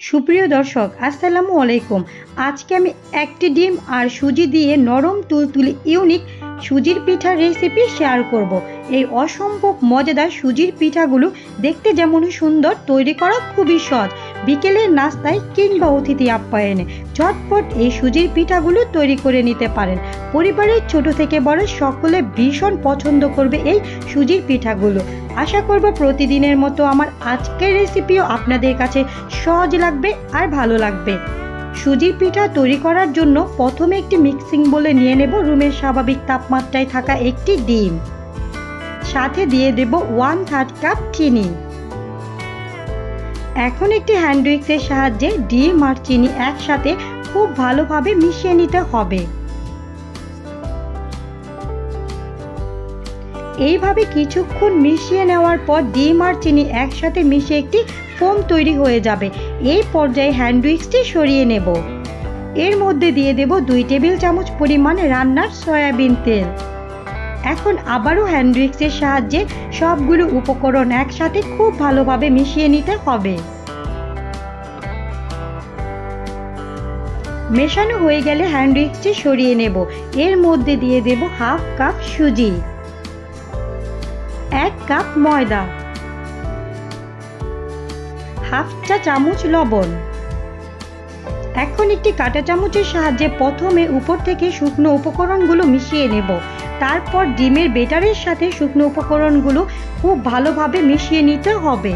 সুপ্রিয় দর্শক, আসসালামু আলাইকুম। আজকে আমি একটি ডিম আর সুজি দিয়ে নরম তুলতুলে ইউনিক সুজির পিঠার রেসিপি শেয়ার করব। এই অসম্ভব মজাদার সুজির পিঠাগুলো দেখতে যেমন সুন্দর, তৈরি করা খুবই সহজ। বিকেলের নাস্তায় কিংবা অতিথি আপ্যায়নে ঝটপট এই সুজির পিঠাগুলো তৈরি করে নিতে পারেন। পরিবারের ছোট থেকে বড় সকলে ভীষণ পছন্দ করবে এই সুজির পিঠাগুলো। আশা করব প্রতিদিনের মতো আমার আজকের রেসিপিও আপনাদের কাছে সহজ লাগবে আর ভালো লাগবে। সুজির পিঠা তৈরি করার জন্য প্রথমে একটি মিক্সিং বলে নিয়ে নেব রুমের স্বাভাবিক তাপমাত্রায় থাকা একটি ডিম। সাথে দিয়ে দেব ওয়ান থার্ড কাপ চিনি। এখন একটি হ্যান্ড উইক্সের সাহায্যে ডিম আর চিনি একসাথে খুব ভালোভাবে মিশিয়ে নিতে হবে। এইভাবে কিছুক্ষণ মিশিয়ে নেওয়ার পর ডিম আর চিনি একসাথে মিশে একটি ফোম তৈরি হয়ে যাবে। এই পর্যায়ে হ্যান্ড উইক্সটি সরিয়ে নেব। এর মধ্যে দিয়ে দেব দুই টেবিল চামচ পরিমাণ রান্নার সয়াবিন তেল। এখন আবারও হ্যান্ড উইক্সের সাহায্যে সবগুলো উপকরণ একসাথে খুব ভালোভাবে মিশিয়ে নিতে হবে। মেশানো হয়ে গেলে হ্যান্ড উইক্সটি সরিয়ে নেব। এর মধ্যে দিয়ে দেব হাফ কাপ সুজি। এক কাপ ময়দা, হাফ চা চামচ লবণ। এখন একটি কাঁটা চামচের সাহায্যে প্রথমে উপর থেকে শুকনো উপকরণগুলো মিশিয়ে নেব। তারপর ডিমের বেটারের সাথে শুকনো উপকরণগুলো খুব ভালোভাবে মিশিয়ে নিতে হবে।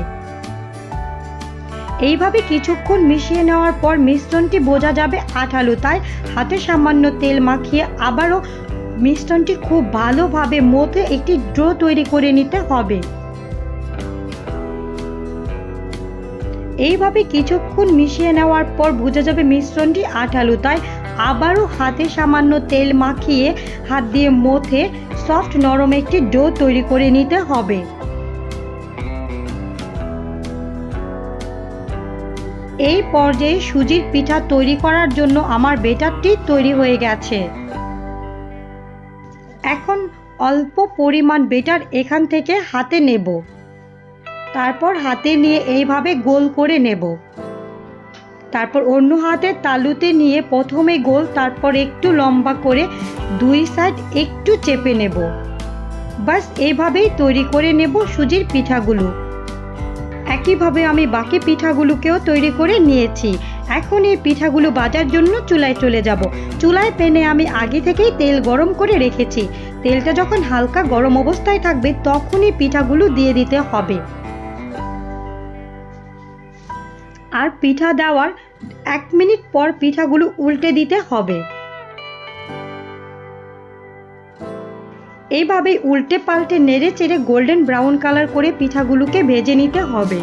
এইভাবে কিছুক্ষণ মিশিয়ে নেওয়ার পর মিশ্রণটি বোঝা যাবে আঠালো, তাই হাতে সামান্য তেল মাখিয়ে আবারও মিশ্রণটি খুব ভালোভাবে মধ্যে একটি ড্রো তৈরি করে নিতে হবে। এইভাবে কিছুক্ষণ মিশিয়ে নেওয়ার পর বোঝা যাবে মিশ্রণটি আঠালো, তাই আবারও হাতে সামান্য তেল মাখিয়ে হাত দিয়ে মথে সফট নরম একটি ডো তৈরি করে নিতে হবে। এই পর্যায়ে সুজির পিঠা তৈরি করার জন্য আমার বেটারটি তৈরি হয়ে গেছে। এখন অল্প পরিমাণ বেটার এখান থেকে হাতে নেব। তারপর হাতে নিয়ে এইভাবে গোল করে নেব। তারপর অন্য হাতের তালুতে নিয়ে প্রথমে গোল, তারপর একটু লম্বা করে দুই সাইড একটু চেপে নেব। বাস এইভাবেই তৈরি করে নেব সুজির পিঠাগুলো। একইভাবে আমি বাকি পিঠাগুলোকেও তৈরি করে নিয়েছি। এখন এই পিঠাগুলো বাজার জন্য চুলায় চলে যাব। চুলায় প্যানে আমি আগে থেকেই তেল গরম করে রেখেছি। তেলটা যখন হালকা গরম অবস্থায় থাকবে, তখনই পিঠাগুলো দিয়ে দিতে হবে। আর পিঠা দেওয়ার এক মিনিট পর পিঠাগুলো উল্টে দিতে হবে। এইভাবে উল্টে পাল্টে নেড়ে চেড়ে গোল্ডেন ব্রাউন কালার করে পিঠাগুলোকে ভেজে নিতে হবে।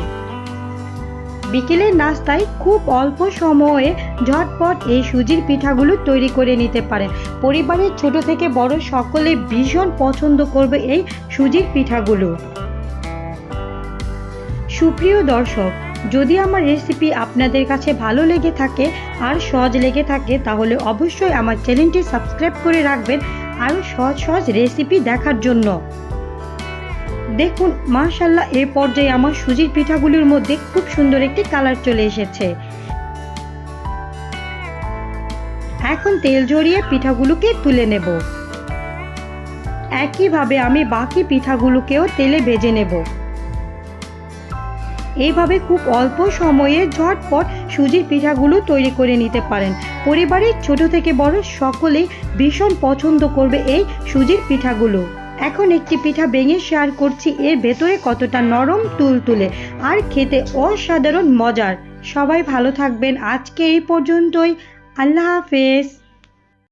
বিকেলের নাস্তায় খুব অল্প সময়ে ঝটপট এই সুজির পিঠাগুলো তৈরি করে নিতে পারেন পরিবারের ছোট থেকে বড় সকলে ভীষণ পছন্দ করবে এই সুজির পিঠাগুলো। সুপ্রিয় দর্শক, যদি আমার রেসিপি আপনাদের কাছে ভালো লেগে থাকে আর সহজ লেগে থাকে, তাহলে অবশ্যই আমার চ্যানেলটি সাবস্ক্রাইব করে রাখবেন আরও সহজ সহজ রেসিপি দেখার জন্য। দেখুন মাশাল্লাহ এ পর্যায়ে আমার সুজির পিঠাগুলির মধ্যে খুব সুন্দর একটি কালার চলে এসেছে। এখন তেল জড়িয়ে পিঠাগুলোকে তুলে নেব। একইভাবে আমি বাকি পিঠাগুলোকেও তেলে ভেজে নেব। এইভাবে খুব অল্প সময়ে ঝটপট সুজির পিঠাগুলো তৈরি করে নিতে পারেন। পরিবারের ছোট থেকে বড় সকলেই ভীষণ পছন্দ করবে এই সুজির পিঠাগুলো। এখন একটি পিঠা ভেঙে শেয়ার করছি। এর ভেতরে কতটা নরম তুল তুলে। আর খেতে অসাধারণ মজার। সবাই ভালো থাকবেন। আজকে এই পর্যন্তই। আল্লাহ হাফেজ।